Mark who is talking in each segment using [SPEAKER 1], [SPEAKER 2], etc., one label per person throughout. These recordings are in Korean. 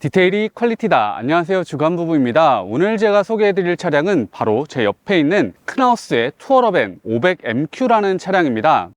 [SPEAKER 1] 디테일이 퀄리티다. 안녕하세요. 주간부부입니다. 오늘 제가 소개해드릴 차량은 바로 제 옆에 있는 큰하우스의 투어러벤 500MQ라는 차량입니다.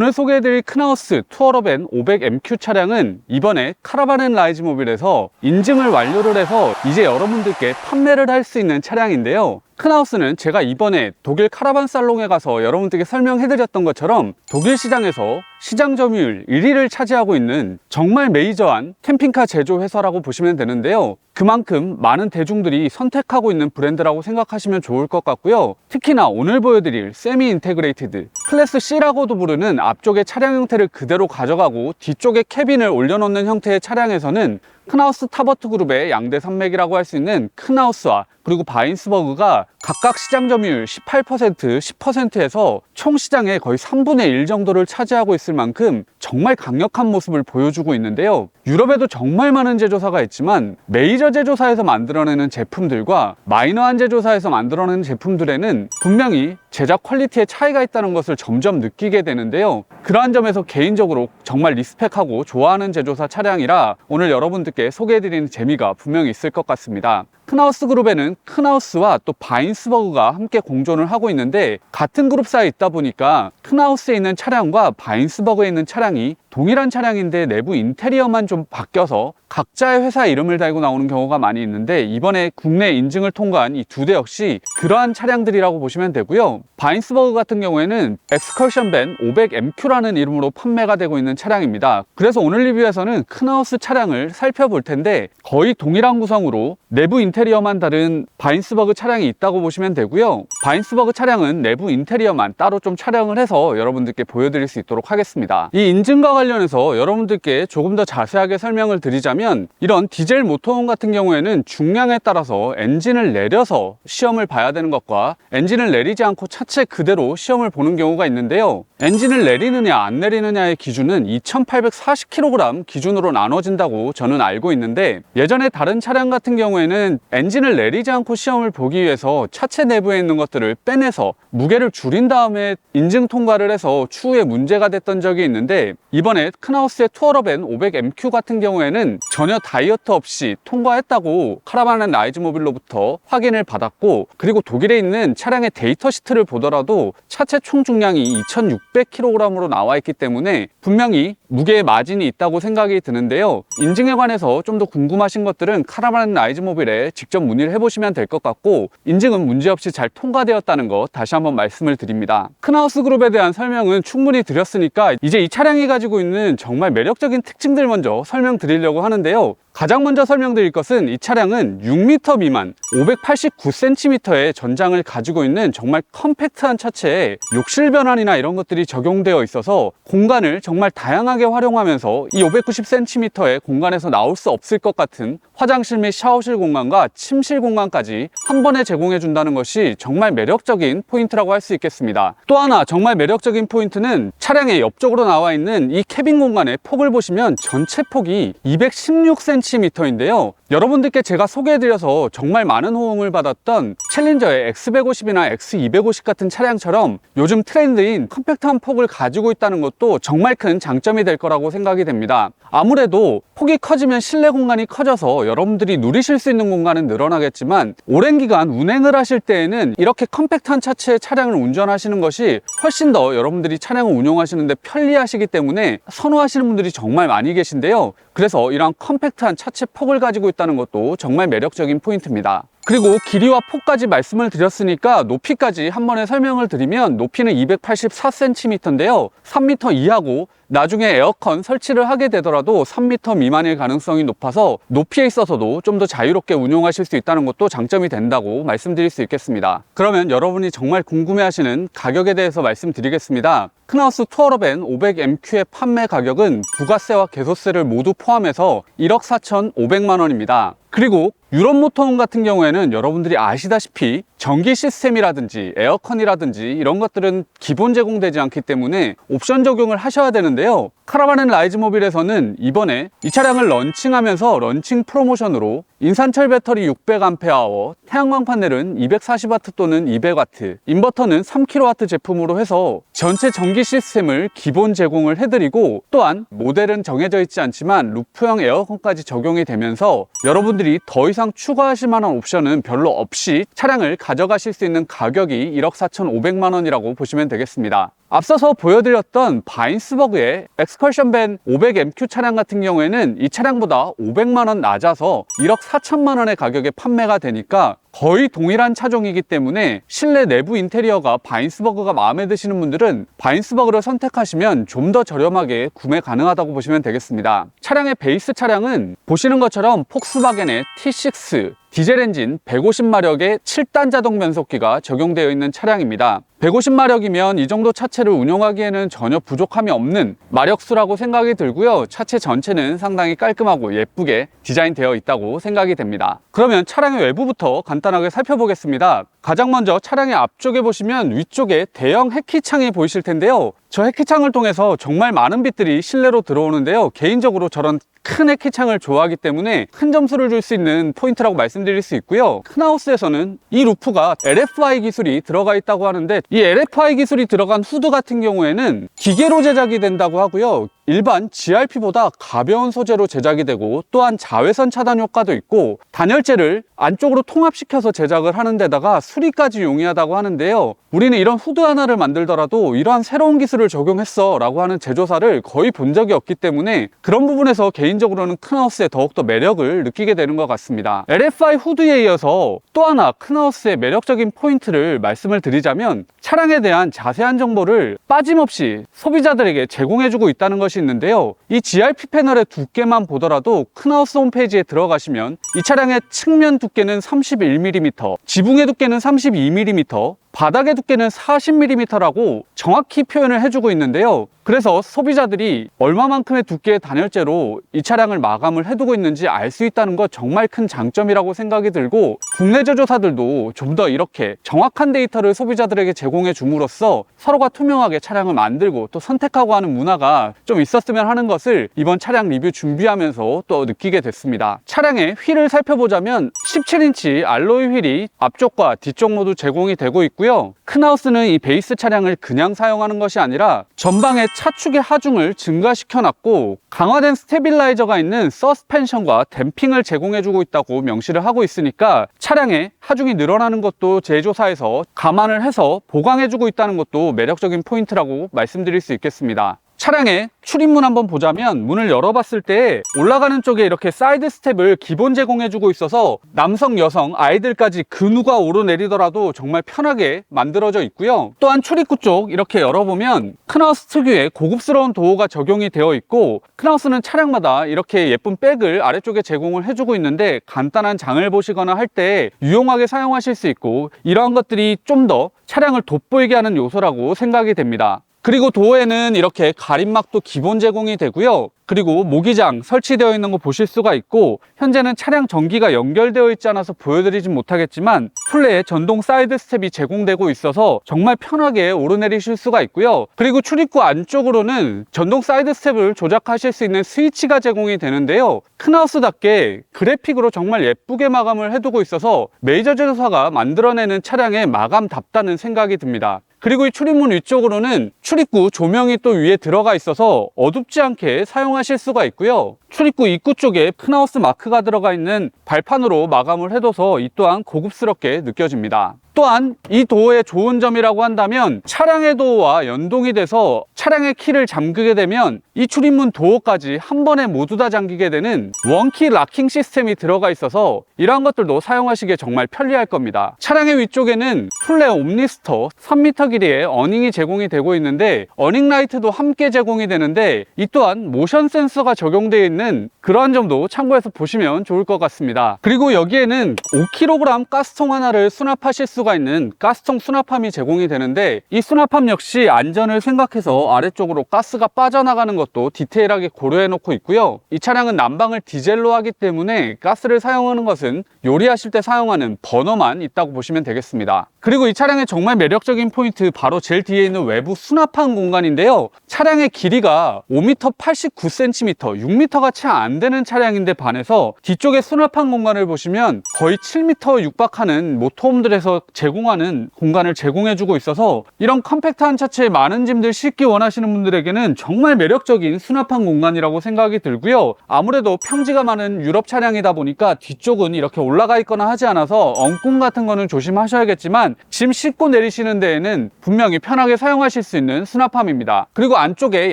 [SPEAKER 1] 오늘 소개해드릴 큰하우스 투어러벤 500MQ 차량은 이번에 카라반 앤 라이즈 모빌에서 인증을 완료를 해서 이제 여러분들께 판매를 할 수 있는 차량인데요. 큰하우스는 제가 이번에 독일 카라반 살롱에 가서 여러분들께 설명해드렸던 것처럼 독일 시장에서 시장 점유율 1위를 차지하고 있는 정말 메이저한 캠핑카 제조 회사라고 보시면 되는데요. 그만큼 많은 대중들이 선택하고 있는 브랜드라고 생각하시면 좋을 것 같고요. 특히나 오늘 보여드릴 세미 인테그레이티드 클래스 C라고도 부르는 앞쪽의 차량 형태를 그대로 가져가고 뒤쪽에 캐빈을 올려놓는 형태의 차량에서는 큰하우스 타버트 그룹의 양대 산맥이라고 할 수 있는 큰하우스와 그리고 바인스버그가 각각 시장 점유율 18%, 10%에서 총 시장의 거의 3분의 1 정도를 차지하고 있을 만큼 정말 강력한 모습을 보여주고 있는데요. 유럽에도 정말 많은 제조사가 있지만 메이저 제조사에서 만들어내는 제품들과 마이너한 제조사에서 만들어내는 제품들에는 분명히 제작 퀄리티의 차이가 있다는 것을 점점 느끼게 되는데요. 그러한 점에서 개인적으로 정말 리스펙하고 좋아하는 제조사 차량이라 오늘 여러분들께 소개해드리는 재미가 분명히 있을 것 같습니다. 큰하우스 그룹에는 큰하우스와 또 바인스버그가 함께 공존을 하고 있는데 같은 그룹사에 있다 보니까 큰하우스에 있는 차량과 바인스버그에 있는 차량이 동일한 차량인데 내부 인테리어만 좀 바뀌어서 각자의 회사 이름을 달고 나오는 경우가 많이 있는데 이번에 국내 인증을 통과한 이 두 대 역시 그러한 차량들이라고 보시면 되고요. 바인스버그 같은 경우에는 엑스컬션 밴 500MQ라는 이름으로 판매가 되고 있는 차량입니다. 그래서 오늘 리뷰에서는 큰하우스 차량을 살펴볼 텐데 거의 동일한 구성으로 내부 인테리어 만 다른 바인스버그 차량이 있다고 보시면 되고요. 바인스버그 차량은 내부 인테리어만 따로 좀 촬영을 해서 여러분들께 보여드릴 수 있도록 하겠습니다. 이 인증과 관련해서 여러분들께 조금 더 자세하게 설명을 드리자면 이런 디젤 모터홈 같은 경우에는 중량에 따라서 엔진을 내려서 시험을 봐야 되는 것과 엔진을 내리지 않고 차체 그대로 시험을 보는 경우가 있는데요. 엔진을 내리느냐 안 내리느냐의 기준은 2840kg 기준으로 나눠진다고 저는 알고 있는데 예전에 다른 차량 같은 경우에는 엔진을 내리지 않고 시험을 보기 위해서 차체 내부에 있는 것들을 빼내서 무게를 줄인 다음에 인증 통과를 해서 추후에 문제가 됐던 적이 있는데 이번에 큰하우스의 투어러벤 500MQ 같은 경우에는 전혀 다이어트 없이 통과했다고 카라반 앤 라이즈 모빌로부터 확인을 받았고 그리고 독일에 있는 차량의 데이터 시트를 보더라도 차체 총 중량이 2600kg으로 나와 있기 때문에 분명히 무게의 마진이 있다고 생각이 드는데요. 인증에 관해서 좀 더 궁금하신 것들은 카라반 앤 라이즈 모빌에 직접 문의를 해보시면 될 것 같고 인증은 문제없이 잘 통과되었다는 것 다시 한번 말씀을 드립니다. 큰하우스 그룹에 대한 설명은 충분히 드렸으니까 이제 이 차량이 가지고 있는 정말 매력적인 특징들 먼저 설명드리려고 하는데요. 가장 먼저 설명드릴 것은 이 차량은 6m 미만 589cm의 전장을 가지고 있는 정말 컴팩트한 차체에 욕실 변환이나 이런 것들이 적용되어 있어서 공간을 정말 다양하게 활용하면서 이 590cm의 공간에서 나올 수 없을 것 같은 화장실 및 샤워실 공간과 침실 공간까지 한 번에 제공해 준다는 것이 정말 매력적인 포인트라고 할 수 있겠습니다. 또 하나 정말 매력적인 포인트는 차량의 옆쪽으로 나와 있는 이 캐빈 공간의 폭을 보시면 전체 폭이 216cm인데요. 여러분들께 제가 소개해드려서 정말 많은 호응을 받았던 챌린저의 X150이나 X250 같은 차량처럼 요즘 트렌드인 컴팩트한 폭을 가지고 있다는 것도 정말 큰 장점이 될 거라고 생각이 됩니다. 아무래도 폭이 커지면 실내 공간이 커져서 여러분들이 누리실 수 있는 공간은 늘어나겠지만 오랜 기간 운행을 하실 때에는 이렇게 컴팩트한 차체의 차량을 운전하시는 것이 훨씬 더 여러분들이 차량을 운용하시는데 편리하시기 때문에 선호하시는 분들이 정말 많이 계신데요. 그래서 이러한 컴팩트한 차체 폭을 가지고 있다는 것도 정말 매력적인 포인트입니다. 그리고 길이와 폭까지 말씀을 드렸으니까 높이까지 한 번에 설명을 드리면 높이는 284cm인데요. 3m 이하고 나중에 에어컨 설치를 하게 되더라도 3m 미만일 가능성이 높아서 높이에 있어서도 좀 더 자유롭게 운용하실 수 있다는 것도 장점이 된다고 말씀드릴 수 있겠습니다. 그러면 여러분이 정말 궁금해하시는 가격에 대해서 말씀드리겠습니다. 크나우스 투어러밴 500MQ의 판매 가격은 부가세와 개소세를 모두 포함해서 1억 4,500만 원입니다. 그리고 유럽 모터홈 같은 경우에는 여러분들이 아시다시피 전기 시스템이라든지 에어컨이라든지 이런 것들은 기본 제공되지 않기 때문에 옵션 적용을 하셔야 되는데요. 카라반 앤 라이즈 모빌에서는 이번에 이 차량을 런칭하면서 런칭 프로모션으로 인산철 배터리 600Ah, 태양광 판넬은 240W 또는 200W, 인버터는 3kW 제품으로 해서 전체 전기 시스템을 기본 제공을 해드리고 또한 모델은 정해져 있지 않지만 루프형 에어컨까지 적용이 되면서 여러분들이 더 이상 추가하실 만한 옵션은 별로 없이 차량을 가 져가실 수 있는 가격이 1억 4,500만 원이라고 보시면 되겠습니다. 앞서서 보여드렸던 바인스버그의 엑스컬션 밴 500MQ 차량 같은 경우에는 이 차량보다 500만 원 낮아서 1억 4천만 원의 가격에 판매가 되니까 거의 동일한 차종이기 때문에 실내 내부 인테리어가 바인스버그가 마음에 드시는 분들은 바인스버그를 선택하시면 좀 더 저렴하게 구매 가능하다고 보시면 되겠습니다. 차량의 베이스 차량은 보시는 것처럼 폭스바겐의 T6 디젤 엔진 150마력의 7단 자동 변속기가 적용되어 있는 차량입니다. 150마력이면 이 정도 차체를 운용하기에는 전혀 부족함이 없는 마력수라고 생각이 들고요. 차체 전체는 상당히 깔끔하고 예쁘게 디자인되어 있다고 생각이 됩니다. 그러면 차량의 외부부터 간단하게 살펴보겠습니다. 가장 먼저 차량의 앞쪽에 보시면 위쪽에 대형 해키창이 보이실 텐데요. 저 해키창을 통해서 정말 많은 빛들이 실내로 들어오는데요. 개인적으로 저런 큰 해키창을 좋아하기 때문에 큰 점수를 줄 수 있는 포인트라고 말씀드릴 수 있고요. 큰 하우스에서는 이 루프가 LFI 기술이 들어가 있다고 하는데 이 LFI 기술이 들어간 후드 같은 경우에는 기계로 제작이 된다고 하고요. 일반 GRP보다 가벼운 소재로 제작이 되고 또한 자외선 차단 효과도 있고 단열재를 안쪽으로 통합시켜서 제작을 하는 데다가 수리까지 용이하다고 하는데요. 우리는 이런 후드 하나를 만들더라도 이러한 새로운 기술을 적용했어 라고 하는 제조사를 거의 본 적이 없기 때문에 그런 부분에서 개인적으로는 큰하우스의 더욱더 매력을 느끼게 되는 것 같습니다. LFI 후드에 이어서 또 하나 큰하우스의 매력적인 포인트를 말씀을 드리자면 차량에 대한 자세한 정보를 빠짐없이 소비자들에게 제공해주고 있다는 것이 있는데요. 이 GRP 패널의 두께만 보더라도 큰하우스 홈페이지에 들어가시면 이 차량의 측면 두께는 31mm, 지붕의 두께는 32mm, 바닥의 두께는 40mm라고 정확히 표현을 해주고 있는데요. 그래서 소비자들이 얼마만큼의 두께의 단열재로 이 차량을 마감을 해두고 있는지 알 수 있다는 것 정말 큰 장점이라고 생각이 들고 국내 제조사들도 좀 더 이렇게 정확한 데이터를 소비자들에게 제공해 줌으로써 서로가 투명하게 차량을 만들고 또 선택하고 하는 문화가 좀 있었으면 하는 것을 이번 차량 리뷰 준비하면서 또 느끼게 됐습니다. 차량의 휠을 살펴보자면 17인치 알로이 휠이 앞쪽과 뒤쪽 모두 제공이 되고 있고요. 큰하우스는 이 베이스 차량을 그냥 사용하는 것이 아니라 전방에 차축의 하중을 증가시켜놨고 강화된 스테빌라이저가 있는 서스펜션과 댐핑을 제공해주고 있다고 명시를 하고 있으니까 차량의 하중이 늘어나는 것도 제조사에서 감안을 해서 보강해주고 있다는 것도 매력적인 포인트라고 말씀드릴 수 있겠습니다. 차량의 출입문 한번 보자면 문을 열어봤을 때 올라가는 쪽에 이렇게 사이드 스텝을 기본 제공해주고 있어서 남성, 여성, 아이들까지 그 누가 오르내리더라도 정말 편하게 만들어져 있고요. 또한 출입구 쪽 이렇게 열어보면 큰하우스 특유의 고급스러운 도어가 적용이 되어 있고 큰하우스는 차량마다 이렇게 예쁜 백을 아래쪽에 제공을 해주고 있는데 간단한 장을 보시거나 할 때 유용하게 사용하실 수 있고 이러한 것들이 좀 더 차량을 돋보이게 하는 요소라고 생각이 됩니다. 그리고 도어에는 이렇게 가림막도 기본 제공이 되고요. 그리고 모기장 설치되어 있는 거 보실 수가 있고 현재는 차량 전기가 연결되어 있지 않아서 보여드리진 못하겠지만 플레에 전동 사이드 스텝이 제공되고 있어서 정말 편하게 오르내리실 수가 있고요. 그리고 출입구 안쪽으로는 전동 사이드 스텝을 조작하실 수 있는 스위치가 제공이 되는데요. 큰하우스답게 그래픽으로 정말 예쁘게 마감을 해두고 있어서 메이저 제조사가 만들어내는 차량의 마감답다는 생각이 듭니다. 그리고 이 출입문 위쪽으로는 출입구 조명이 또 위에 들어가 있어서 어둡지 않게 사용하실 수가 있고요. 출입구 입구 쪽에 큰하우스 마크가 들어가 있는 발판으로 마감을 해둬서 이 또한 고급스럽게 느껴집니다. 또 또한 이 도어의 좋은 점이라고 한다면 차량의 도어와 연동이 돼서 차량의 키를 잠그게 되면 이 출입문 도어까지 한 번에 모두 다 잠기게 되는 원키 락킹 시스템이 들어가 있어서 이러한 것들도 사용하시기에 정말 편리할 겁니다. 차량의 위쪽에는 풀레 옴니스터 3m 길이의 어닝이 제공이 되고 있는데 어닝 라이트도 함께 제공이 되는데 이 또한 모션 센서가 적용되어 있는 그러한 점도 참고해서 보시면 좋을 것 같습니다. 그리고 여기에는 5kg 가스통 하나를 수납하실 수가 있는 가스통 수납함이 제공이 되는데 이 수납함 역시 안전을 생각해서 아래쪽으로 가스가 빠져나가는 것도 디테일하게 고려해 놓고 있고요. 이 차량은 난방을 디젤로 하기 때문에 가스를 사용하는 것은 요리하실 때 사용하는 버너만 있다고 보시면 되겠습니다. 그리고 이 차량의 정말 매력적인 포인트 바로 제일 뒤에 있는 외부 수납함 공간인데요. 차량의 길이가 5m 89cm, 6m가 채 안 되는 차량인데 반해서 뒤쪽에 수납함 공간을 보시면 거의 7m 육박하는 모터홈들에서 제공하는 공간을 제공해주고 있어서 이런 컴팩트한 차체에 많은 짐들 싣기 원하시는 분들에게는 정말 매력적인 수납함 공간이라고 생각이 들고요. 아무래도 평지가 많은 유럽 차량이다 보니까 뒤쪽은 이렇게 올라가 있거나 하지 않아서 엉꿈 같은 거는 조심하셔야겠지만 짐 싣고 내리시는 데에는 분명히 편하게 사용하실 수 있는 수납함입니다. 그리고 안쪽에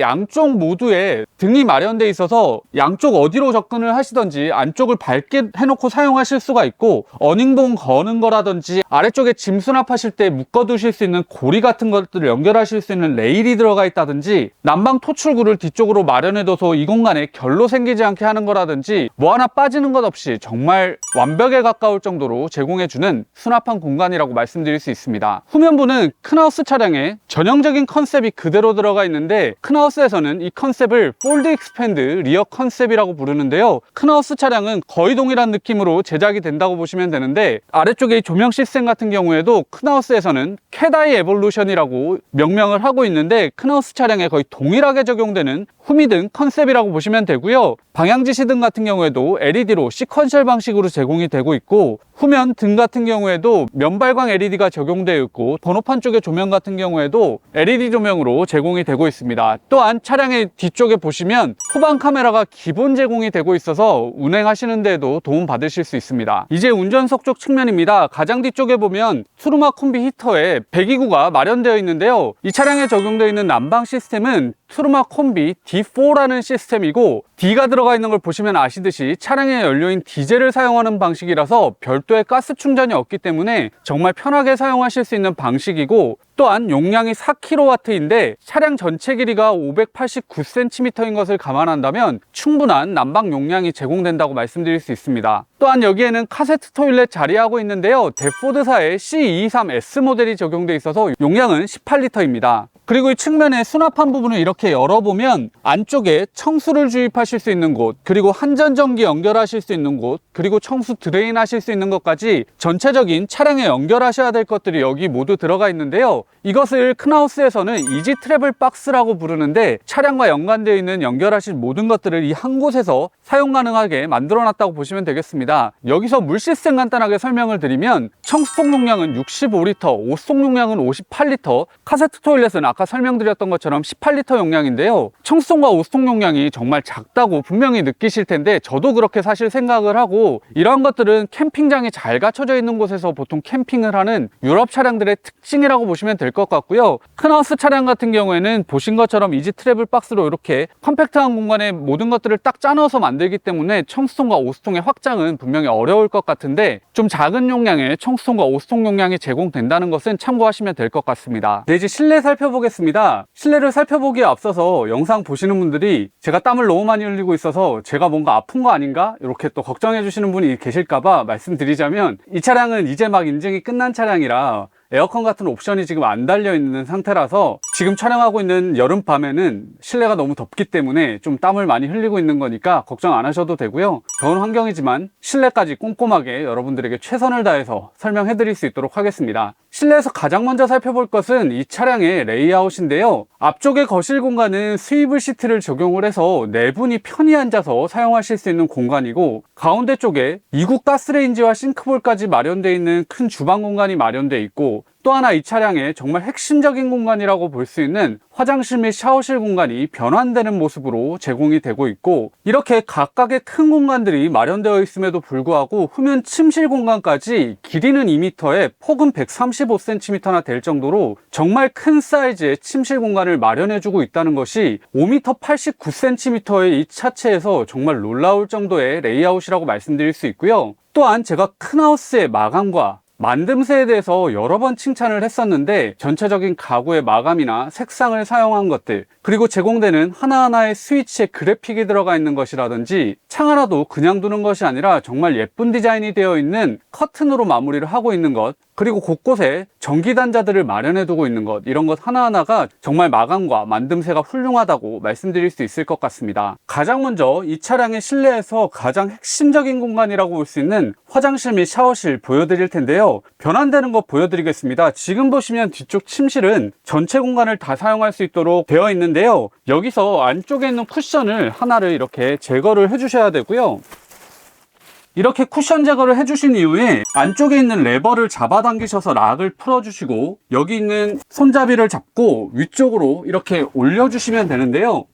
[SPEAKER 1] 양쪽 모두에 등이 마련돼 있어서 양쪽 어디로 접근을 하시던지 안쪽을 밝게 해놓고 사용하실 수가 있고 어닝봉 거는 거라든지 아래쪽에 짐 수납하실 때 묶어두실 수 있는 고리 같은 것들을 연결하실 수 있는 레일이 들어가 있다든지 난방 토출구를 뒤쪽으로 마련해둬서 이 공간에 결로 생기지 않게 하는 거라든지 뭐 하나 빠지는 것 없이 정말 완벽에 가까울 정도로 제공해주는 수납한 공간이라고 말씀드릴 수 있습니다. 후면부는 큰하우스 차량에 전형적인 컨셉이 그대로 들어가 있는데 큰하우스에서는 이 컨셉을 폴드 익스펜드 리어 컨셉이라고 부르는데요. 큰하우스 차량은 거의 동일한 느낌으로 제작이 된다고 보시면 되는데 아래쪽에 이 조명 시스템 같은 경우 에도 큰하우스에서는 캐다이 에볼루션이라고 명명을 하고 있는데 큰하우스 차량에 거의 동일하게 적용되는 후미등 컨셉이라고 보시면 되고요. 방향지 시등 같은 경우에도 LED로 시퀀셜 방식으로 제공이 되고 있고 후면 등 같은 경우에도 면발광 LED가 적용되어 있고 번호판 쪽의 조명 같은 경우에도 LED 조명으로 제공이 되고 있습니다. 또한 차량의 뒤쪽에 보시면 후방 카메라가 기본 제공이 되고 있어서 운행하시는 데에도 도움 받으실 수 있습니다. 이제 운전석 쪽 측면입니다. 가장 뒤쪽에 보면 트루마 콤비 히터에 배기구가 마련되어 있는데요. 이 차량에 적용되어 있는 난방 시스템은 트루마 콤비 D4라는 시스템이고 D가 들어가 있는 걸 보시면 아시듯이 차량의 연료인 디젤을 사용하는 방식이라서 별도의 가스 충전이 없기 때문에 정말 편하게 사용하실 수 있는 방식이고 또한 용량이 4kW인데 차량 전체 길이가 589cm인 것을 감안한다면 충분한 난방 용량이 제공된다고 말씀드릴 수 있습니다. 또한 여기에는 카세트 토일렛 자리하고 있는데요. 데포드사의 C23S 모델이 적용돼 있어서 용량은 18리터입니다. 그리고 이 측면의 수납한 부분을 이렇게 열어보면 안쪽에 청수를 주입하실 수 있는 곳, 그리고 한전전기 연결하실 수 있는 곳, 그리고 청수 드레인 하실 수 있는 것까지 전체적인 차량에 연결하셔야 될 것들이 여기 모두 들어가 있는데요. 이것을 큰하우스에서는 이지 트래블 박스라고 부르는데 차량과 연관되어 있는 연결하실 모든 것들을 이 한 곳에서 사용 가능하게 만들어 놨다고 보시면 되겠습니다. 여기서 물 시스템 간단하게 설명을 드리면 청수통 용량은 65리터, 옷속 용량은 58리터, 카세트 토일렛은 아까 설명드렸던 것처럼 18리터 용량인데요. 청수통과 옷통 용량이 정말 작다고 분명히 느끼실 텐데 저도 그렇게 사실 생각을 하고 이러한 것들은 캠핑장이 잘 갖춰져 있는 곳에서 보통 캠핑을 하는 유럽 차량들의 특징이라고 보시면 될 것 같고요. 큰하우스 차량 같은 경우에는 보신 것처럼 이지 트래블 박스로 이렇게 컴팩트한 공간에 모든 것들을 딱 짜넣어서 만들기 때문에 청수통과 오수통의 확장은 분명히 어려울 것 같은데 좀 작은 용량의 청수통과 오수통 용량이 제공된다는 것은 참고하시면 될 것 같습니다. 네, 이제 실내 살펴보겠습니다. 실내를 살펴보기에 앞서서 영상 보시는 분들이 제가 땀을 너무 많이 흘리고 있어서 제가 뭔가 아픈 거 아닌가? 이렇게 또 걱정해 주시는 분이 계실까봐 말씀드리자면 이 차량은 이제 막 인증이 끝난 차량이라 에어컨 같은 옵션이 지금 안 달려 있는 상태라서 지금 촬영하고 있는 여름 밤에는 실내가 너무 덥기 때문에 좀 땀을 많이 흘리고 있는 거니까 걱정 안 하셔도 되고요. 더운 환경이지만 실내까지 꼼꼼하게 여러분들에게 최선을 다해서 설명해 드릴 수 있도록 하겠습니다. 실내에서 가장 먼저 살펴볼 것은 이 차량의 레이아웃인데요. 앞쪽의 거실 공간은 스위블 시트를 적용을 해서 네 분이 편히 앉아서 사용하실 수 있는 공간이고 가운데 쪽에 이국 가스레인지와 싱크볼까지 마련되어 있는 큰 주방 공간이 마련되어 있고 또 하나 이 차량의 정말 핵심적인 공간이라고 볼 수 있는 화장실 및 샤워실 공간이 변환되는 모습으로 제공이 되고 있고 이렇게 각각의 큰 공간들이 마련되어 있음에도 불구하고 후면 침실 공간까지 길이는 2m에 폭은 135cm나 될 정도로 정말 큰 사이즈의 침실 공간을 마련해주고 있다는 것이 5m 89cm의 이 차체에서 정말 놀라울 정도의 레이아웃이라고 말씀드릴 수 있고요. 또한 제가 큰 하우스의 마감과 만듦새에 대해서 여러 번 칭찬을 했었는데 전체적인 가구의 마감이나 색상을 사용한 것들 그리고 제공되는 하나하나의 스위치에 그래픽이 들어가 있는 것이라든지 창 하나도 그냥 두는 것이 아니라 정말 예쁜 디자인이 되어 있는 커튼으로 마무리를 하고 있는 것 그리고 곳곳에 전기 단자들을 마련해 두고 있는 것 이런 것 하나하나가 정말 마감과 만듦새가 훌륭하다고 말씀드릴 수 있을 것 같습니다. 가장 먼저 이 차량의 실내에서 가장 핵심적인 공간이라고 볼 수 있는 화장실 및 샤워실 보여드릴 텐데요. 변환되는 것 보여드리겠습니다. 지금 보시면 뒤쪽 침실은 전체 공간을 다 사용할 수 있도록 되어 있는데요. 여기서 안쪽에 있는 쿠션을 하나를 이렇게 제거를 해 주셔야 되고요 이렇게 쿠션 제거를 해주신 이후에 안쪽에 있는 레버를 잡아당기셔서 락을 풀어주시고 여기 있는 손잡이를 잡고 위쪽으로 이렇게 올려주시면 되는데요.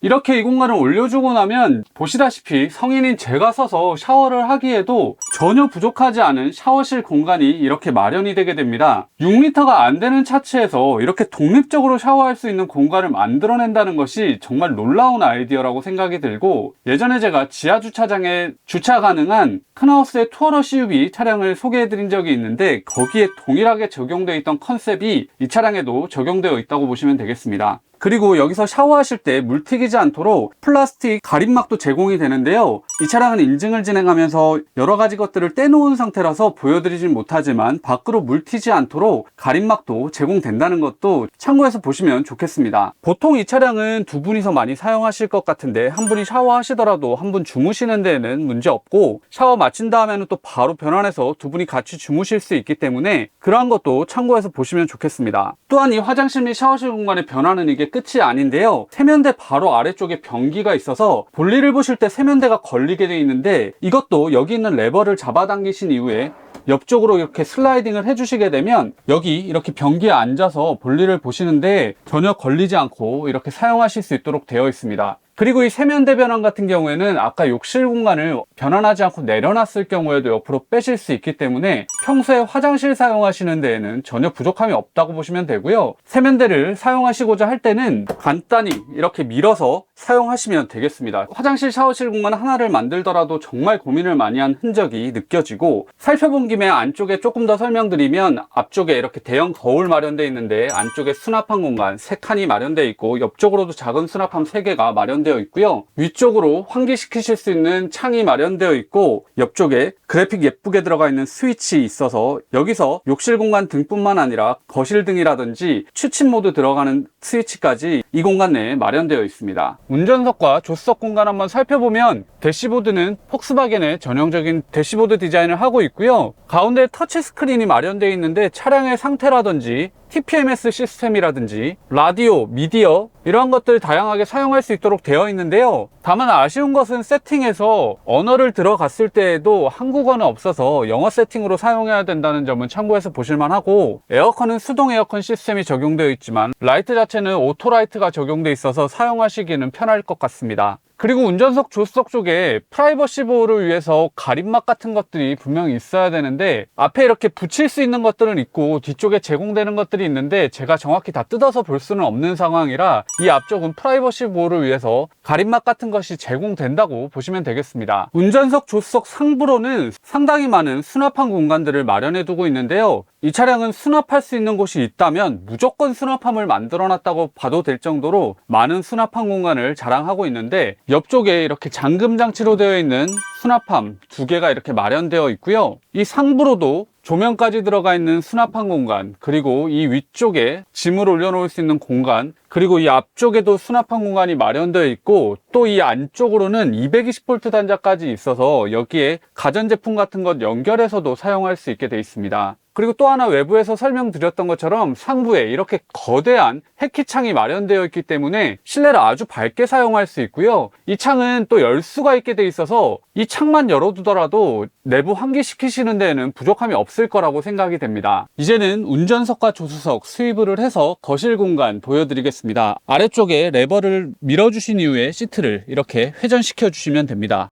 [SPEAKER 1] 이렇게 이 공간을 올려주고 나면 보시다시피 성인인 제가 서서 샤워를 하기에도 전혀 부족하지 않은 샤워실 공간이 이렇게 마련이 되게 됩니다. 6m가 안 되는 차체에서 이렇게 독립적으로 샤워할 수 있는 공간을 만들어낸다는 것이 정말 놀라운 아이디어라고 생각이 들고 예전에 제가 지하 주차장에 주차 가능한 큰하우스의 투어러 CUV 차량을 소개해 드린 적이 있는데 거기에 동일하게 적용되어 있던 컨셉이 이 차량에도 적용되어 있다고 보시면 되겠습니다. 그리고 여기서 샤워하실 때 물 튀기지 않도록 플라스틱 가림막도 제공이 되는데요. 이 차량은 인증을 진행하면서 여러 가지 것들을 떼놓은 상태라서 보여드리진 못하지만 밖으로 물 튀지 않도록 가림막도 제공된다는 것도 참고해서 보시면 좋겠습니다. 보통 이 차량은 두 분이서 많이 사용하실 것 같은데 한 분이 샤워하시더라도 한 분 주무시는 데는 문제 없고 샤워 마친 다음에는 또 바로 변환해서 두 분이 같이 주무실 수 있기 때문에 그러한 것도 참고해서 보시면 좋겠습니다. 또한 이 화장실 및 샤워실 공간의 변화는 이게 끝이 아닌데요. 세면대 바로 아래쪽에 변기가 있어서 볼일을 보실 때 세면대가 걸리게 되어 있는데 이것도 여기 있는 레버를 잡아당기신 이후에 옆쪽으로 이렇게 슬라이딩을 해주시게 되면 여기 이렇게 변기에 앉아서 볼일을 보시는데 전혀 걸리지 않고 이렇게 사용하실 수 있도록 되어 있습니다. 그리고 이 세면대 변환 같은 경우에는 아까 욕실 공간을 변환하지 않고 내려놨을 경우에도 옆으로 빼실 수 있기 때문에 평소에 화장실 사용하시는 데에는 전혀 부족함이 없다고 보시면 되고요. 세면대를 사용하시고자 할 때는 간단히 이렇게 밀어서 사용하시면 되겠습니다. 화장실 샤워실 공간 하나를 만들더라도 정말 고민을 많이 한 흔적이 느껴지고 살펴본 김에 안쪽에 조금 더 설명드리면 앞쪽에 이렇게 대형 거울 마련되어 있는데 안쪽에 수납한 공간 3칸이 마련되어 있고 옆쪽으로도 작은 수납함 3개가 마련되어 있고요. 위쪽으로 환기시키실 수 있는 창이 마련되어 있고 옆쪽에 그래픽 예쁘게 들어가 있는 스위치 있 어서 여기서 욕실 공간 등뿐만 아니라 거실 등이라든지 취침 모드 들어가는 스위치까지 이 공간 내에 마련되어 있습니다. 운전석과 조수석 공간 한번 살펴보면 대시보드는 폭스바겐의 전형적인 대시보드 디자인을 하고 있고요. 가운데 터치 스크린이 마련되어 있는데 차량의 상태라든지 TPMS 시스템이라든지 라디오, 미디어 이러한 것들 다양하게 사용할 수 있도록 되어 있는데요. 다만 아쉬운 것은 세팅에서 언어를 들어갔을 때에도 한국어는 없어서 영어 세팅으로 사용해야 된다는 점은 참고해서 보실만 하고 에어컨은 수동 에어컨 시스템이 적용되어 있지만 라이트 자체 는 오토라이트가 적용되어 있어서 사용하시기는 편할 것 같습니다. 그리고 운전석 조수석 쪽에 프라이버시 보호를 위해서 가림막 같은 것들이 분명히 있어야 되는데 앞에 이렇게 붙일 수 있는 것들은 있고 뒤쪽에 제공되는 것들이 있는데 제가 정확히 다 뜯어서 볼 수는 없는 상황이라 이 앞쪽은 프라이버시 보호를 위해서 가림막 같은 것이 제공된다고 보시면 되겠습니다. 운전석 조수석 상부로는 상당히 많은 수납한 공간들을 마련해 두고 있는데요. 이 차량은 수납할 수 있는 곳이 있다면 무조건 수납함을 만들어 놨다고 봐도 될 정도로 많은 수납함 공간을 자랑하고 있는데 옆쪽에 이렇게 잠금 장치로 되어 있는 수납함 두 개가 이렇게 마련되어 있고요. 이 상부로도 조명까지 들어가 있는 수납함 공간 그리고 이 위쪽에 짐을 올려놓을 수 있는 공간 그리고 이 앞쪽에도 수납함 공간이 마련되어 있고 또 이 안쪽으로는 220V 단자까지 있어서 여기에 가전제품 같은 것 연결해서도 사용할 수 있게 되어 있습니다. 그리고 또 하나 외부에서 설명드렸던 것처럼 상부에 이렇게 거대한 해키창이 마련되어 있기 때문에 실내를 아주 밝게 사용할 수 있고요. 이 창은 또 열 수가 있게 돼 있어서 이 창만 열어두더라도 내부 환기시키시는 데에는 부족함이 없을 거라고 생각이 됩니다. 이제는 운전석과 조수석 수입을 해서 거실 공간 보여드리겠습니다. 아래쪽에 레버를 밀어주신 이후에 시트를 이렇게 회전시켜 주시면 됩니다.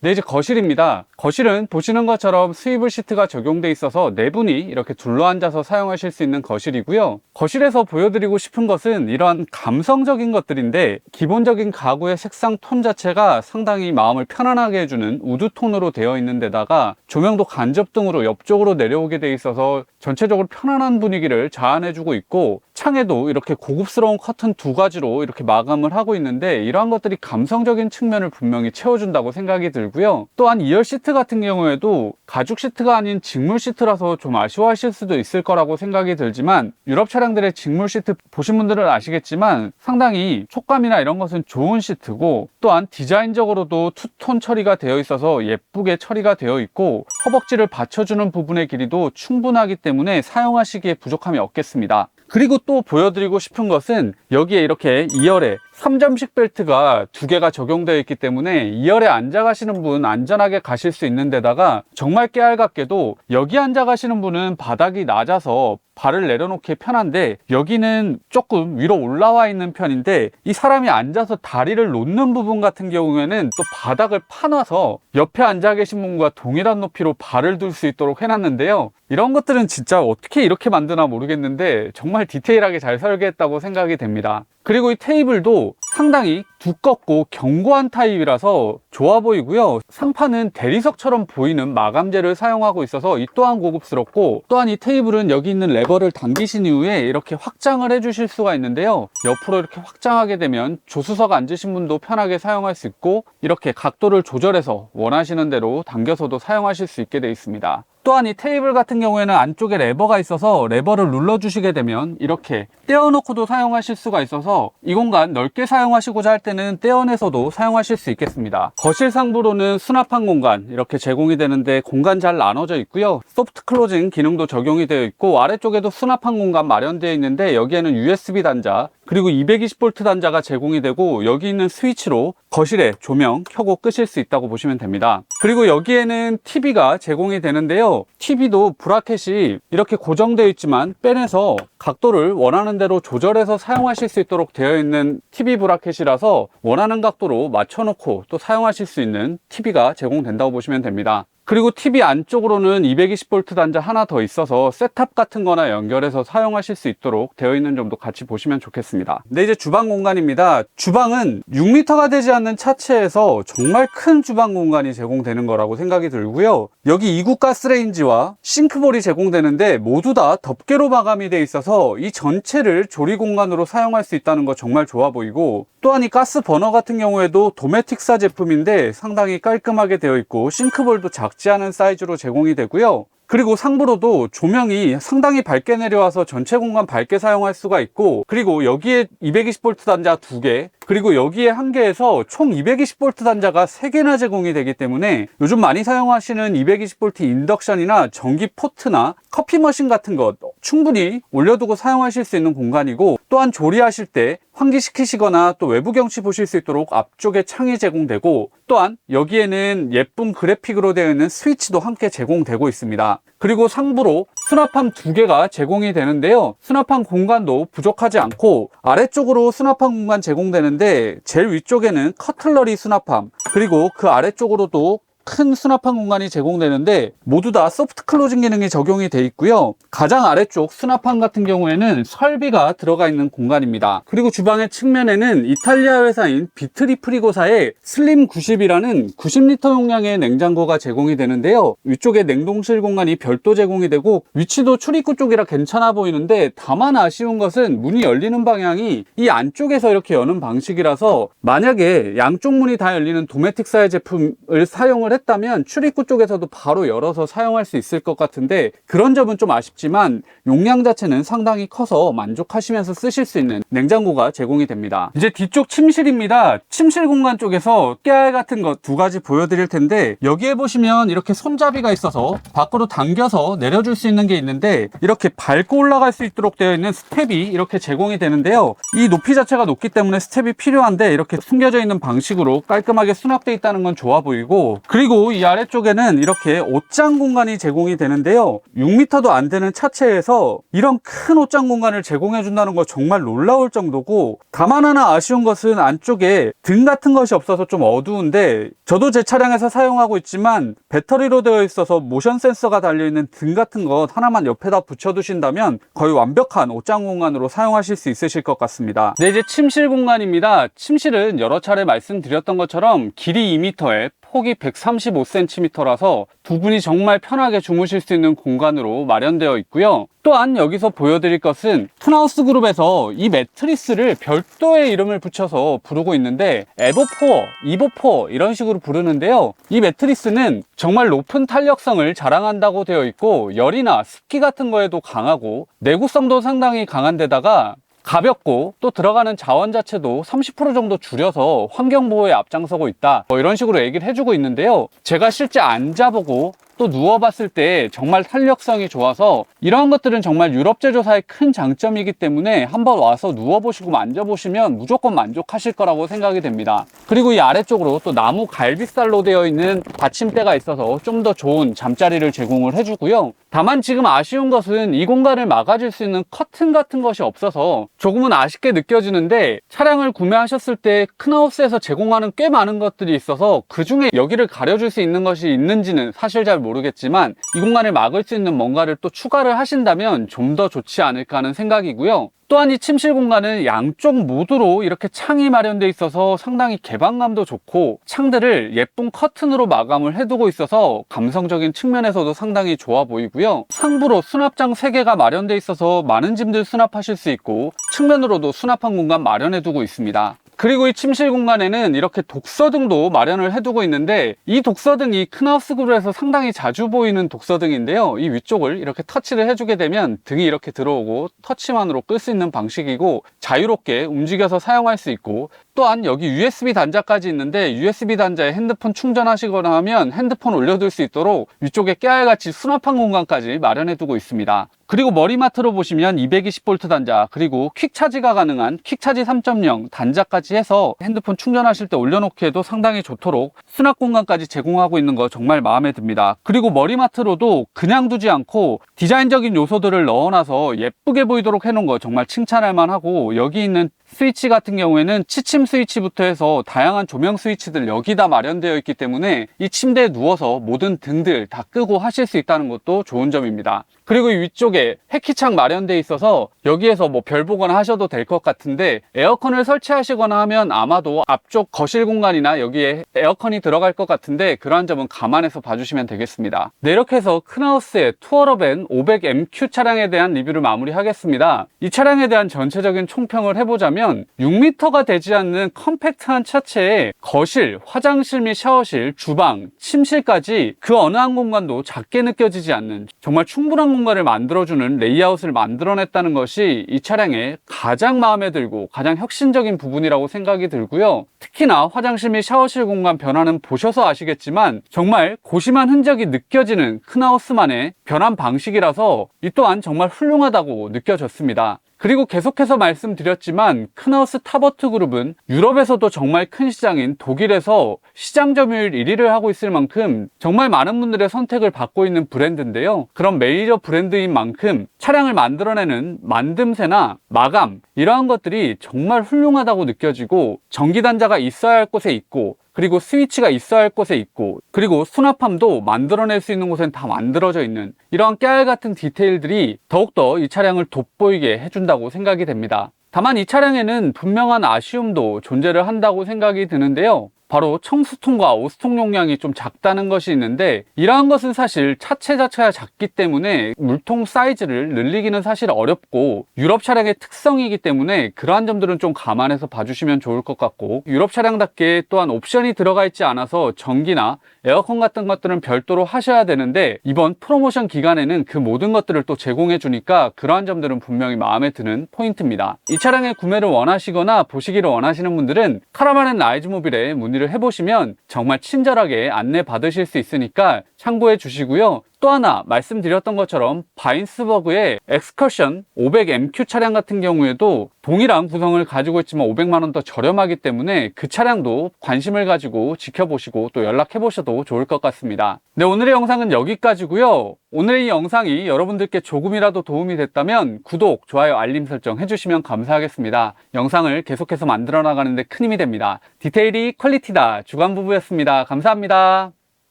[SPEAKER 1] 네, 이제 거실입니다. 거실은 보시는 것처럼 스위블 시트가 적용돼 있어서 네 분이 이렇게 둘러앉아서 사용하실 수 있는 거실이고요. 거실에서 보여드리고 싶은 것은 이러한 감성적인 것들인데 기본적인 가구의 색상 톤 자체가 상당히 마음을 편안하게 해주는 우드톤으로 되어 있는 데다가 조명도 간접등으로 옆쪽으로 내려오게 돼 있어서 전체적으로 편안한 분위기를 자아내주고 있고 창에도 이렇게 고급스러운 커튼 두 가지로 이렇게 마감을 하고 있는데 이러한 것들이 감성적인 측면을 분명히 채워준다고 생각이 들고 요. 또한 2열 시트 같은 경우에도 가죽 시트가 아닌 직물 시트라서 좀 아쉬워하실 수도 있을 거라고 생각이 들지만 유럽 차량들의 직물 시트 보신 분들은 아시겠지만 상당히 촉감이나 이런 것은 좋은 시트고 또한 디자인적으로도 투톤 처리가 되어 있어서 예쁘게 처리가 되어 있고 허벅지를 받쳐주는 부분의 길이도 충분하기 때문에 사용하시기에 부족함이 없겠습니다. 그리고 또 보여드리고 싶은 것은 여기에 이렇게 2열에 3점식 벨트가 두 개가 적용되어 있기 때문에 2열에 앉아 가시는 분 안전하게 가실 수 있는 데다가 정말 깨알같게도 여기 앉아 가시는 분은 바닥이 낮아서 발을 내려놓기 편한데 여기는 조금 위로 올라와 있는 편인데 이 사람이 앉아서 다리를 놓는 부분 같은 경우에는 또 바닥을 파놔서 옆에 앉아 계신 분과 동일한 높이로 발을 둘 수 있도록 해놨는데요. 이런 것들은 진짜 어떻게 이렇게 만드나 모르겠는데 정말 디테일하게 잘 설계했다고 생각이 됩니다. 그리고 이 테이블도 상당히 두껍고 견고한 타입이라서 좋아 보이고요. 상판은 대리석처럼 보이는 마감재를 사용하고 있어서 이 또한 고급스럽고 또한 이 테이블은 여기 있는 레버를 당기신 이후에 이렇게 확장을 해 주실 수가 있는데요. 옆으로 이렇게 확장하게 되면 조수석 앉으신 분도 편하게 사용할 수 있고 이렇게 각도를 조절해서 원하시는 대로 당겨서도 사용하실 수 있게 되어 있습니다. 또한 이 테이블 같은 경우에는 안쪽에 레버가 있어서 레버를 눌러 주시게 되면 이렇게 떼어 놓고도 사용하실 수가 있어서 이 공간 넓게 사용 하시고자 할 때는 떼어내서도 사용하실 수 있겠습니다 거실 상부로는 수납한 공간 이렇게 제공이 되는데 공간 잘 나눠져 있고요 소프트 클로징 기능도 적용이 되어 있고 아래쪽에도 수납한 공간 마련되어 있는데 여기에는 USB 단자 그리고 220V 단자가 제공이 되고 여기 있는 스위치로 거실에 조명 켜고 끄실 수 있다고 보시면 됩니다. 그리고 여기에는 TV가 제공이 되는데요. TV도 브라켓이 이렇게 고정되어 있지만 빼내서 각도를 원하는 대로 조절해서 사용하실 수 있도록 되어 있는 TV 브라켓 이라서 원하는 각도로 맞춰놓고 또 사용하실 수 있는 TV가 제공된다고 보시면 됩니다. 그리고 TV 안쪽으로는 220V 단자 하나 더 있어서 셋탑 같은 거나 연결해서 사용하실 수 있도록 되어 있는 점도 같이 보시면 좋겠습니다. 네, 이제 주방 공간입니다. 주방은 6m가 되지 않는 차체에서 정말 큰 주방 공간이 제공되는 거라고 생각이 들고요. 여기 이국 가스레인지와 싱크볼이 제공되는데 모두 다 덮개로 마감이 돼 있어서 이 전체를 조리 공간으로 사용할 수 있다는 거 정말 좋아 보이고 또한 이 가스 버너 같은 경우에도 도메틱사 제품인데 상당히 깔끔하게 되어 있고 싱크볼도 작지 않은 사이즈로 제공이 되고요. 그리고 상부로도 조명이 상당히 밝게 내려와서 전체 공간 밝게 사용할 수가 있고 그리고 여기에 220V 단자 2개 그리고 여기에 한 개에서 총 220V 단자가 3개나 제공이 되기 때문에 요즘 많이 사용하시는 220V 인덕션이나 전기 포트나 커피 머신 같은 것 충분히 올려두고 사용하실 수 있는 공간이고 또한 조리하실 때 환기시키시거나 또 외부 경치 보실 수 있도록 앞쪽에 창이 제공되고 또한 여기에는 예쁜 그래픽으로 되어 있는 스위치도 함께 제공되고 있습니다. 그리고 상부로 수납함 두 개가 제공이 되는데요. 수납함 공간도 부족하지 않고 아래쪽으로 수납함 공간 제공되는데 제일 위쪽에는 커틀러리 수납함 그리고 그 아래쪽으로도 큰 수납함 공간이 제공되는데 모두 다 소프트 클로징 기능이 적용이 돼 있고요. 가장 아래쪽 수납함 같은 경우에는 설비가 들어가 있는 공간입니다. 그리고 주방의 측면에는 이탈리아 회사인 비트리 프리고사의 슬림 90이라는 90리터 용량의 냉장고가 제공이 되는데요. 위쪽에 냉동실 공간이 별도 제공이 되고 위치도 출입구 쪽이라 괜찮아 보이는데 다만 아쉬운 것은 문이 열리는 방향이 이 안쪽에서 이렇게 여는 방식이라서 만약에 양쪽 문이 다 열리는 도메틱사의 제품을 사용을 그랬다면 출입구 쪽에서도 바로 열어서 사용할 수 있을 것 같은데 그런 점은 좀 아쉽지만 용량 자체는 상당히 커서 만족하시면서 쓰실 수 있는 냉장고가 제공이 됩니다. 이제 뒤쪽 침실입니다. 침실 공간 쪽에서 깨알 같은 것 두 가지 보여드릴 텐데 여기에 보시면 이렇게 손잡이가 있어서 밖으로 당겨서 내려줄 수 있는 게 있는데 이렇게 밟고 올라갈 수 있도록 되어 있는 스텝이 이렇게 제공이 되는데요. 이 높이 자체가 높기 때문에 스텝이 필요한데 이렇게 숨겨져 있는 방식으로 깔끔하게 수납되어 있다는 건 좋아 보이고 그리고 이 아래쪽에는 이렇게 옷장 공간이 제공이 되는데요. 6m도 안 되는 차체에서 이런 큰 옷장 공간을 제공해 준다는 거 정말 놀라울 정도고 다만 하나 아쉬운 것은 안쪽에 등 같은 것이 없어서 좀 어두운데 저도 제 차량에서 사용하고 있지만 배터리로 되어 있어서 모션 센서가 달려있는 등 같은 것 하나만 옆에다 붙여 두신다면 거의 완벽한 옷장 공간으로 사용하실 수 있으실 것 같습니다 네 이제 침실 공간입니다 침실은 여러 차례 말씀드렸던 것처럼 길이 2m에 폭이 135cm라서 두 분이 정말 편하게 주무실 수 있는 공간으로 마련되어 있고요. 또한 여기서 보여드릴 것은 툰하우스 그룹에서 이 매트리스를 별도의 이름을 붙여서 부르고 있는데 에버포어, 이버포어 이런 식으로 부르는데요. 이 매트리스는 정말 높은 탄력성을 자랑한다고 되어 있고 열이나 습기 같은 거에도 강하고 내구성도 상당히 강한 데다가 가볍고 또 들어가는 자원 자체도 30% 정도 줄여서 환경보호에 앞장서고 있다. 뭐 이런 식으로 얘기를 해주고 있는데요. 제가 실제 앉아보고 또 누워봤을 때 정말 탄력성이 좋아서 이러한 것들은 정말 유럽 제조사의 큰 장점이기 때문에 한번 와서 누워보시고 만져보시면 무조건 만족하실 거라고 생각이 됩니다. 그리고 이 아래쪽으로 또 나무 갈비살로 되어 있는 받침대가 있어서 좀 더 좋은 잠자리를 제공을 해주고요. 다만 지금 아쉬운 것은 이 공간을 막아줄 수 있는 커튼 같은 것이 없어서 조금은 아쉽게 느껴지는데 차량을 구매하셨을 때 큰하우스에서 제공하는 꽤 많은 것들이 있어서 그 중에 여기를 가려줄 수 있는 것이 있는지는 사실 잘 모르겠 지만 이 공간을 막을 수 있는 뭔가를 또 추가를 하신다면 좀 더 좋지 않을까 하는 생각이고요. 또한 이 침실 공간은 양쪽 모두로 이렇게 창이 마련되어 있어서 상당히 개방감도 좋고 창들을 예쁜 커튼으로 마감을 해두고 있어서 감성적인 측면에서도 상당히 좋아 보이고요. 상부로 수납장 3개가 마련되어 있어서 많은 짐들 수납하실 수 있고 측면으로도 수납한 공간 마련해 두고 있습니다. 그리고 이 침실 공간에는 이렇게 독서등도 마련을 해두고 있는데 이 독서등이 큰하우스 그룹에서 상당히 자주 보이는 독서등인데요. 이 위쪽을 이렇게 터치를 해주게 되면 등이 이렇게 들어오고 터치만으로 끌 수 있는 방식이고 자유롭게 움직여서 사용할 수 있고 또한 여기 USB 단자까지 있는데 USB 단자에 핸드폰 충전하시거나 하면 핸드폰 올려둘 수 있도록 위쪽에 깨알같이 수납한 공간까지 마련해 두고 있습니다. 그리고 머리맡으로 보시면 220V 단자 그리고 퀵차지가 가능한 퀵차지 3.0 단자까지 해서 핸드폰 충전하실 때 올려놓기에도 상당히 좋도록 수납 공간까지 제공하고 있는 거 정말 마음에 듭니다. 그리고 머리맡으로도 그냥 두지 않고 디자인적인 요소들을 넣어놔서 예쁘게 보이도록 해놓은 거 정말 칭찬할 만하고 여기 있는 스위치 같은 경우에는 치침 스위치부터 해서 다양한 조명 스위치들 여기다 마련되어 있기 때문에 이 침대에 누워서 모든 등들 다 끄고 하실 수 있다는 것도 좋은 점입니다. 그리고 이 위쪽에 해키창 마련되어 있어서 여기에서 뭐 별 보거나 하셔도 될 것 같은데 에어컨을 설치하시거나 하면 아마도 앞쪽 거실 공간이나 여기에 에어컨이 들어갈 것 같은데 그러한 점은 감안해서 봐주시면 되겠습니다. 네, 이렇게 해서 큰하우스의 투어러벤 500MQ 차량에 대한 리뷰를 마무리하겠습니다. 이 차량에 대한 전체적인 총평을 해보자면 6m가 되지 않는 컴팩트한 차체에 거실, 화장실 및 샤워실, 주방, 침실까지 그 어느 한 공간도 작게 느껴지지 않는 정말 충분한 공간을 만들어주는 레이아웃을 만들어냈다는 것이 이 차량의 가장 마음에 들고 가장 혁신적인 부분이라고 생각이 들고요. 특히나 화장실 및 샤워실 공간 변화는 보셔서 아시겠지만 정말 고심한 흔적이 느껴지는 큰하우스만의 변환 방식이라서 이 또한 정말 훌륭하다고 느껴졌습니다. 그리고 계속해서 말씀드렸지만 큰하우스 타버트 그룹은 유럽에서도 정말 큰 시장인 독일에서 시장 점유율 1위를 하고 있을 만큼 정말 많은 분들의 선택을 받고 있는 브랜드인데요. 그런 메이저 브랜드인 만큼 차량을 만들어내는 만듦새나 마감 이러한 것들이 정말 훌륭하다고 느껴지고 전기 단자가 있어야 할 곳에 있고 그리고 스위치가 있어야 할 곳에 있고 그리고 수납함도 만들어낼 수 있는 곳엔 다 만들어져 있는 이러한 깨알 같은 디테일들이 더욱더 이 차량을 돋보이게 해준다고 생각이 됩니다. 다만 이 차량에는 분명한 아쉬움도 존재를 한다고 생각이 드는데요. 바로 청수통과 오스통 용량이 좀 작다는 것이 있는데 이러한 것은 사실 차체 자체가 작기 때문에 물통 사이즈를 늘리기는 사실 어렵고 유럽 차량의 특성이기 때문에 그러한 점들은 좀 감안해서 봐주시면 좋을 것 같고 유럽 차량답게 또한 옵션이 들어가 있지 않아서 전기나 에어컨 같은 것들은 별도로 하셔야 되는데 이번 프로모션 기간에는 그 모든 것들을 또 제공해 주니까 그러한 점들은 분명히 마음에 드는 포인트입니다. 이 차량의 구매를 원하시거나 보시기를 원하시는 분들은 카라반 앤 라이즈모빌에 문의를 해보시면 정말 친절하게 안내 받으실 수 있으니까 참고해 주시고요. 또 하나 말씀드렸던 것처럼 바인스버그의 엑스커션 500MQ 차량 같은 경우에도 동일한 구성을 가지고 있지만 500만 원 더 저렴하기 때문에 그 차량도 관심을 가지고 지켜보시고 또 연락해 보셔도 좋을 것 같습니다. 네, 오늘의 영상은 여기까지고요. 오늘의 이 영상이 여러분들께 조금이라도 도움이 됐다면 구독, 좋아요, 알림 설정 해주시면 감사하겠습니다. 영상을 계속해서 만들어 나가는데 큰 힘이 됩니다. 디테일이 퀄리티다. 주간부부였습니다. 감사합니다.